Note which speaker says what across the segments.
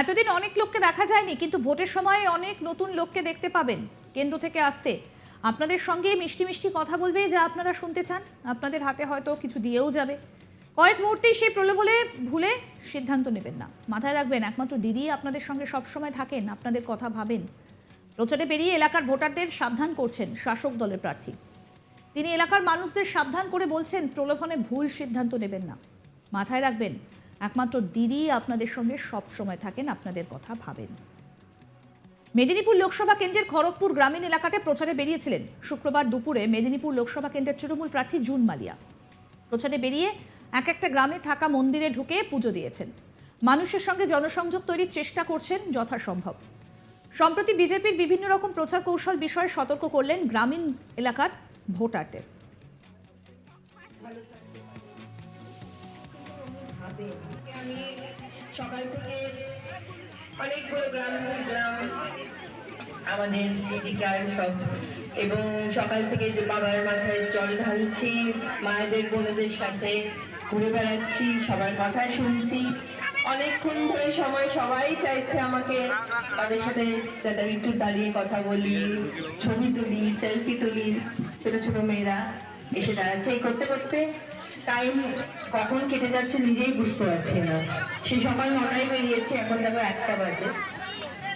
Speaker 1: এতদিন অনেক লোককে দেখা যায়নি, কিন্তু ভোটের সময় অনেক নতুন লোককে দেখতে পাবেন কেন্দ্র থেকে আসতে। আপনাদের সঙ্গে মিষ্টি মিষ্টি কথা বলবে যা আপনারা শুনতে চান। আপনাদের হাতে হয়তো কিছু দিয়েও যাবে। কয়েক মুহূর্তেই সেই প্রলোভনে ভুলে সিদ্ধান্ত নেবেন না। মাথায় রাখবেন, একমাত্র দিদি আপনাদের সঙ্গে সবসময় থাকেন, আপনাদের কথা ভাবেন। প্রচারে বেরিয়ে এলাকার ভোটারদের সাবধান করছেন শাসক দলের প্রার্থী। তিনি এলাকার মানুষদের সাবধান করে বলছেন, প্রলোভনে ভুল সিদ্ধান্ত নেবেন না। মাথায় রাখবেন একমাত্র দিদি আপনাদের সঙ্গে সব সময় থাকেন, আপনাদের কথা ভাবেন। মেদিনীপুর লোকসভা কেন্দ্রের খড়গপুর গ্রামীণ এলাকাতে প্রচারে বেরিয়েছিলেন শুক্রবার দুপুরে মেদিনীপুর লোকসভা কেন্দ্রের তৃণমূল প্রার্থী জুন মালিয়া। প্রচারে বেরিয়ে এক একটা গ্রামে থাকা মন্দিরে ঢুকে পুজো দিয়েছেন। মানুষের সঙ্গে জনসংযোগ তৈরির চেষ্টা করছেন যথাসম্ভব। সম্প্রতি বিজেপির বিভিন্ন রকম প্রচার কৌশল বিষয়ে সতর্ক করলেন গ্রামীণ এলাকার ভোটারদের।
Speaker 2: আমি সকাল থেকে অনেকগুলো গ্রাম ঘুরলাম আমাদের দিদিকার সব। এবং সকাল থেকে যে বাবার মাথায় জল ঢালছি, মায়েদের বোনদের সাথে ঘুরে বেড়াচ্ছি, সবার কথা শুনছি। অনেকক্ষণ ধরে সময় সবাই চাইছে আমাকে তাদের সাথে যাতে আমি একটু দাঁড়িয়ে কথা বলি, ছবি তুলি সেলফি তুলি। ছোট ছোট মেয়েরা এসে দাঁড়াচ্ছে এই করতে করতে। টাইম কখন কেটে যাচ্ছে নিজেই বুঝতে পারছি না। সেই সকাল নটায় বেরিয়েছে, এখন দেখো একটা বাজে।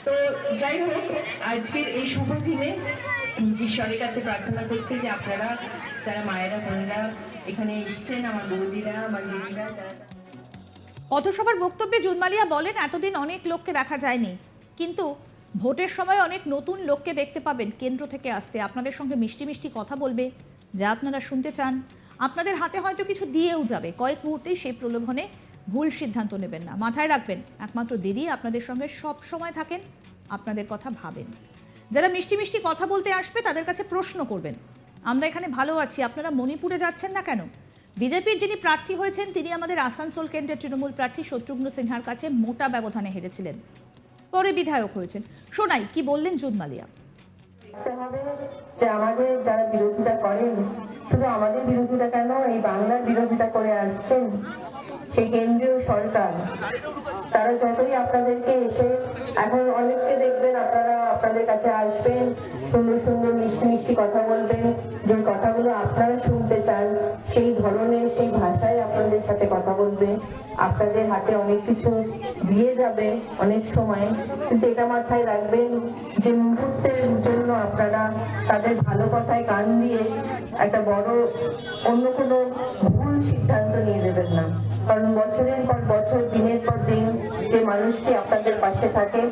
Speaker 2: তো যাই হোক, আজকের এই শুভ দিনে ঈশ্বরের কাছে প্রার্থনা করছি যে আপনারা, যারা মায়েরা, বোনেরা এখানে এসছেন, আমার বৌদিরা, আমার দিদিরা
Speaker 1: পথসভার বক্তব্যে জুনমালিয়া বলেন, এতদিন অনেক লোককে দেখা যায়নি। কিন্তু ভোটের সময় অনেক নতুন লোককে দেখতে পাবেন, কেন্দ্র থেকে আসতে। আপনাদের সঙ্গে মিষ্টি মিষ্টি কথা বলবে, যা আপনারা শুনতে চান। আপনাদের হাতে হয়তো কিছু দিয়েও যাবে। কয়েক মুহূর্তেই সেই প্রলোভনে ভুল সিদ্ধান্ত নেবেন না। মাথায় রাখবেন, একমাত্র দিদি আপনাদের সঙ্গে সব সময় থাকেন, আপনাদের কথা ভাবেন। যারা মিষ্টি মিষ্টি কথা বলতে আসবে, তাদের কাছে প্রশ্ন করবেন, আমরা এখানে ভালো আছি, আপনারা মণিপুরে যাচ্ছেন না কেন? বিজেপির যিনি প্রার্থী হয়েছেন, তিনি আমাদের আসানসোল কেন্দ্রের তৃণমূল প্রার্থী শত্রুঘ্ন সিনহার কাছে মোটা ব্যবধানে হেরেছিলেন। পরে বিধায়ক হয়েছেন। শোনাই কি বললেন জুন মালিয়া
Speaker 3: আমাদের যারা বিরোধিতা করেন শুধু আমাদের বিরোধিতা কেন? এই বাংলার বিরোধিতা করে আসছেন সেই কেন্দ্রীয় সরকার। তারা যতই আপনাদেরকে এসে, এখন অনেককে দেখবেন আপনারা আপনাদের কাছে আসবেন, সুন্দর সুন্দর মিষ্টি মিষ্টি কথা বলবেন, যে কথাগুলো আপনারা শুনতে চান, সেই ধরনের, সেই ভাষায় আপনাদের সাথে কথা বলবে। আপনাদের হাতে অনেক কিছু দিয়ে যাবে অনেক সময়। কিন্তু এটা মাথায় রাখবেন যে মুহূর্তের জন্য আপনারা তাদের ভালো কথায় কান দিয়ে একটা বড় অন্য কোনো ভুল সিদ্ধান্ত নিয়ে দেবেন না। কারণ বছরের পর বছর, দিনের পর দিন যে মানুষটি আপনাদের পাশে থাকে,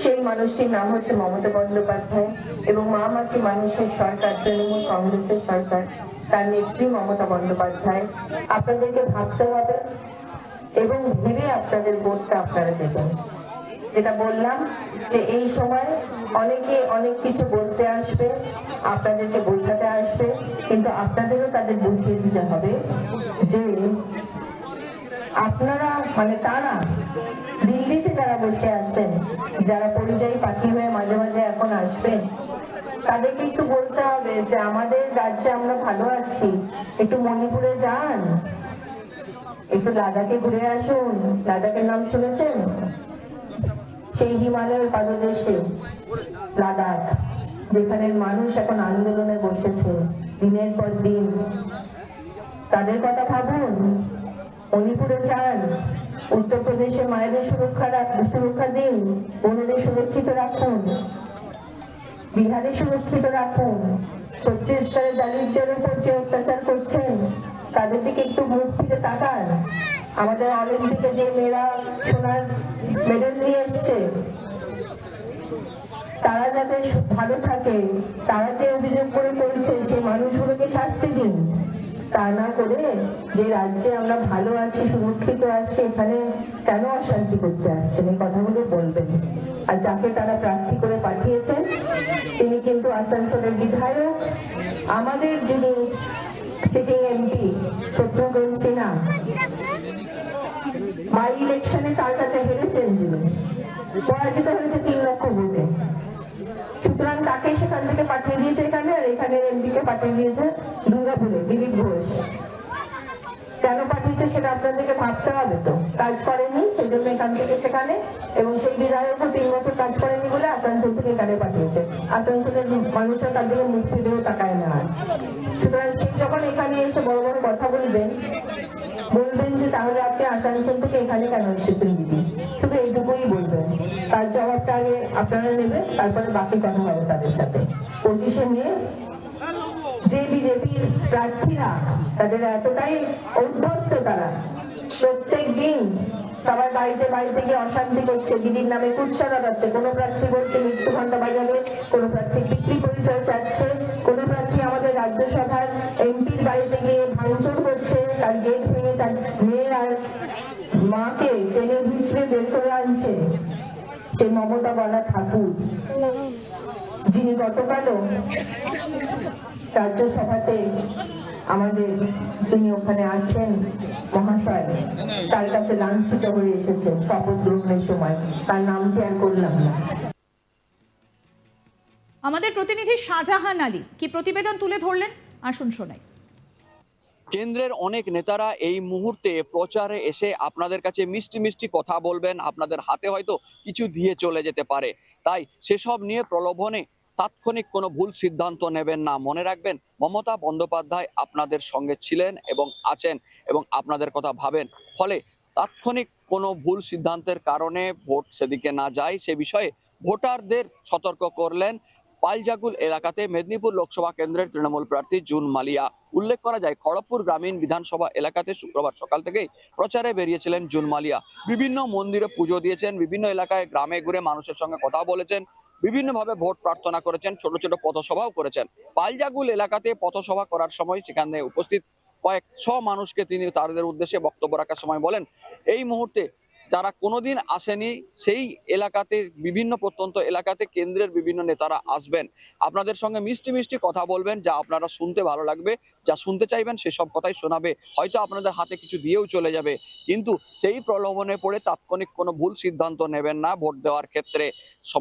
Speaker 3: সেই মানুষটির নাম হচ্ছে মমতা বন্দ্যোপাধ্যায় এবং মা মাটি মানুষের সরকার, তৃণমূল কংগ্রেসের সরকার। তার নেত্রী মমতা বন্দ্যোপাধ্যায়। আপনাদেরকে ভাবতে হবে এবং ভেবে আপনাদের ভোটটা আপনারা দেবেন যেটা বললাম যে এই সময় অনেকে অনেক কিছু বলতে আসবে, আপনাদেরকে বোঝাতে আসবে, কিন্তু আপনাদেরও তাদের বুঝিয়ে দিতে হবে যে আপনারা মানে তারা, দিল্লিতে যারা বসে আছেন, যারা পরিযায়ী পাখি হয়ে মাঝে মাঝে এখন আসবেন, তাদেরকে একটু বলতে হবে যে আমাদের রাজ্যে আমরা ভালো আছি, একটু মণিপুরে যান একটু লাদাখে ঘুরে আসুন। লাদাখের নাম শুনেছেন? সেই হিমালয়ের পাদদেশে, লাদাখ যেখানে মানুষ এখন আন্দোলনে বসেছে, দিনের পর দিন। তাদের কথা ভাবুন। মণিপুরে চান উত্তরপ্রদেশে মায়েদের সুরক্ষা সুরক্ষা দিন। বোনেদের সুরক্ষিত রাখুন। বিহারে সুরক্ষিত রাখুন। ছত্তিশগড়ের দলিতদের উপর যে অত্যাচার করছেন তাদের দিকে একটু মুখ ফিরে তাকান। আমাদের অলিম্পিকে যে মেয়েরা সোনার মেডেল নিয়ে এসছে, তারা যাতে ভালো থাকে, তারা যে অভিযোগ করে করেছে, সেই মানুষগুলোকে শাস্তি দিন। তা না করে যে রাজ্যে আমরা ভালো আছি, সুরক্ষিত আছি, এখানে কেন অশান্তি করতে আসছেন? এই কথাগুলো বলবেন। আর যাকে তারা প্রার্থী করে পাঠিয়েছেন, তিনি কিন্তু আসানসোলের বিধায়ক। আমাদের যিনি sitting MP Shatrughan Sinha by ইলেকশনে তার কাছে হেরেছেন তিনি পরাজিত হয়েছে তিন লক্ষ ভোটে সুতরাং তাকে সেখান থেকে পাঠিয়ে দিয়েছে এখানে আর এখানে এমপি কে পাঠিয়ে দিয়েছে দুর্গাপুরে দিলীপ ঘোষ কেন পাঠিয়েছে সেটা আপনাদেরকে ভাবতে হবে তো। কাজ করেনি সেই জন্য এখান থেকে সেখানে, এবং সেই বিধায়কও তিন বছর কাজ করেনি বলে আসানসোল থেকে এখানে পাঠিয়েছে। আসানসোলের মানুষের তার দিকে মুখ ফিরেও তাকায় না। সুতরাং সেই যখন এখানে এসে বড় বড় কথা বলবেন বলবেন যে তাহলে আপনি আসানসোল থেকে এখানে কেন এসেছেন দিদি? শুধু এইটুকুই বলবেন। তার জবাবটা আগে আপনারা নেবেন, তারপরে বাকি কথা হবে তাদের সাথে। পঁচিশে মে যে বিজেপির প্রার্থীরা তাদের এতটাই ঔদ্ধত্য তারা, প্রত্যেক দিন সবার বাড়িতে বাড়িতে গিয়ে অশান্তি করছে, দিদির নামে কুৎসা লাগাচ্ছে, কোনো প্রার্থী বলছে মৃত্যু ঘণ্টা বাজাবে, কোনো প্রার্থী বিক্রি পরিচয় চাচ্ছে, কোনো প্রার্থী আমাদের রাজ্যসভার এমপির বাড়িতে গিয়ে ভাঙচুর করছে, তার গেট ভেঙে তার মেয়ে আর মাকে টেনে ভিছড়ে বের করে আনছে। সেই মমতা বলা ঠাকুর, যিনি গতকালও রাজ্যসভাতে আমাদের যিনি ওখানে আছেন মহাশয় তার কাছে লাঞ্ছিত হয়ে এসেছেন শপথ গ্রহণের সময়। তার নামটি আর করলাম না।
Speaker 1: আমাদের প্রতিনিধি শাহজাহান আলী কি প্রতিবেদন তুলে ধরলেন? আসুন শোনাই।
Speaker 4: কেন্দ্রের অনেক নেতারা এই মুহূর্তে প্রচারে এসে আপনাদের কাছে মিষ্টি মিষ্টি কথা বলবেন আপনাদের হাতে হয়তো কিছু দিয়ে চলে যেতে পারে। তাই সেসব নিয়ে প্রলোভনে তাৎক্ষণিক কোনো ভুল সিদ্ধান্ত নেবেন না। মনে রাখবেন, মমতা বন্দ্যোপাধ্যায় আপনাদের সঙ্গে ছিলেন এবং আছেন এবং আপনাদের কথা ভাবেন। ফলে তাৎক্ষণিক কোনো ভুল সিদ্ধান্তের কারণে ভোট সেদিকে না যায়। সে বিষয়ে ভোটারদের সতর্ক করলেন পালজাগুল এলাকাতে মেদিনীপুর লোকসভা কেন্দ্রের তৃণমূল প্রার্থী জুন মালিয়া। উল্লেখ করা যায়, খড়গপুর গ্রামীণ বিধানসভা এলাকাতে শুক্রবার সকাল থেকেই প্রচারে বেরিয়েছিলেন জুন মালিয়া। বিভিন্ন মন্দিরে পুজো দিয়েছেন, বিভিন্ন এলাকায় গ্রামে ঘুরে মানুষের সঙ্গে কথা বলেছেন। বিভিন্নভাবে ভোট প্রার্থনা করেছেন, ছোট ছোট পথসভাও করেছেন। পালজাগুল এলাকাতে পথসভা করার সময় সেখানে উপস্থিত কয়েক ছ মানুষকে তিনি তাদের উদ্দেশ্যে বক্তব্য রাখার সময় বলেন, এই মুহূর্তে যারা কোনোদিন আসেনি, সেই এলাকাতে, বিভিন্ন প্রত্যন্ত এলাকাতে কেন্দ্রের বিভিন্ন নেতারা আসবেন। আপনাদের সঙ্গে মিষ্টি মিষ্টি কথা বলবেন, যা আপনারা শুনতে ভালো লাগবে, যা শুনতে চাইবেন, সেসব কথাই শোনাবে। হয়তো আপনাদের হাতে কিছু দিয়েও চলে যাবে, কিন্তু সেই প্রলোভনে পড়ে তাৎক্ষণিক কোনো ভুল সিদ্ধান্ত নেবেন না ভোট দেওয়ার ক্ষেত্রে।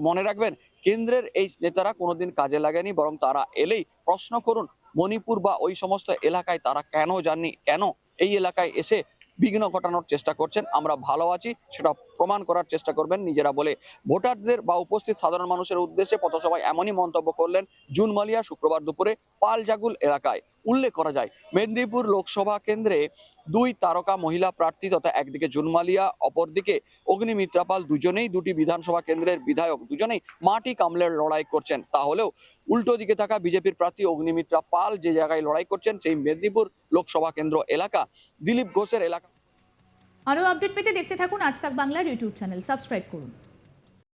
Speaker 4: মনে রাখবেন, কেন্দ্রের এই নেতারা কোনোদিন কাজে লাগেনি, বরং তারা এলেই প্রশ্ন করুন, মণিপুর বা ওই সমস্ত এলাকায় তারা কেন যাননি? কেন এই এলাকায় এসে বিঘ্ন ঘটানোর চেষ্টা করছেন, আমরা ভালো আছি, সেটা প্রমাণ করার চেষ্টা করবেন নিজেরা বলে। ভোটারদের বা উপস্থিত সাধারণ মানুষের উদ্দেশ্যে পথসভায় এমনই মন্তব্য করলেন জুন মালিয়া শুক্রবার দুপুরে পালজাগুল এলাকায়। উল্লেখ করা যায়, মেদিনীপুর লোকসভা কেন্দ্রে দুই তারকা মহিলা প্রার্থী তথা একদিকে জুনমালিয়া অপরদিকে অগ্নিমিত্রা পাল দুজনেই দুটি বিধানসভা কেন্দ্রের বিধায়ক, দুজনেই মাটি কামলের লড়াই করছেন। তাহলেও উল্টো দিকে থাকা বিজেপির প্রার্থী অগ্নিমিত্রা পাল যে জায়গায় লড়াই করছেন, সেই মেদিনীপুর লোকসভা কেন্দ্র এলাকা। দিলীপ ঘোষের এলাকা
Speaker 1: আরও আপডেট পেতে দেখতে থাকুন আজ তাক বাংলার ইউটিউব চ্যানেল। সাবস্ক্রাইব করুন।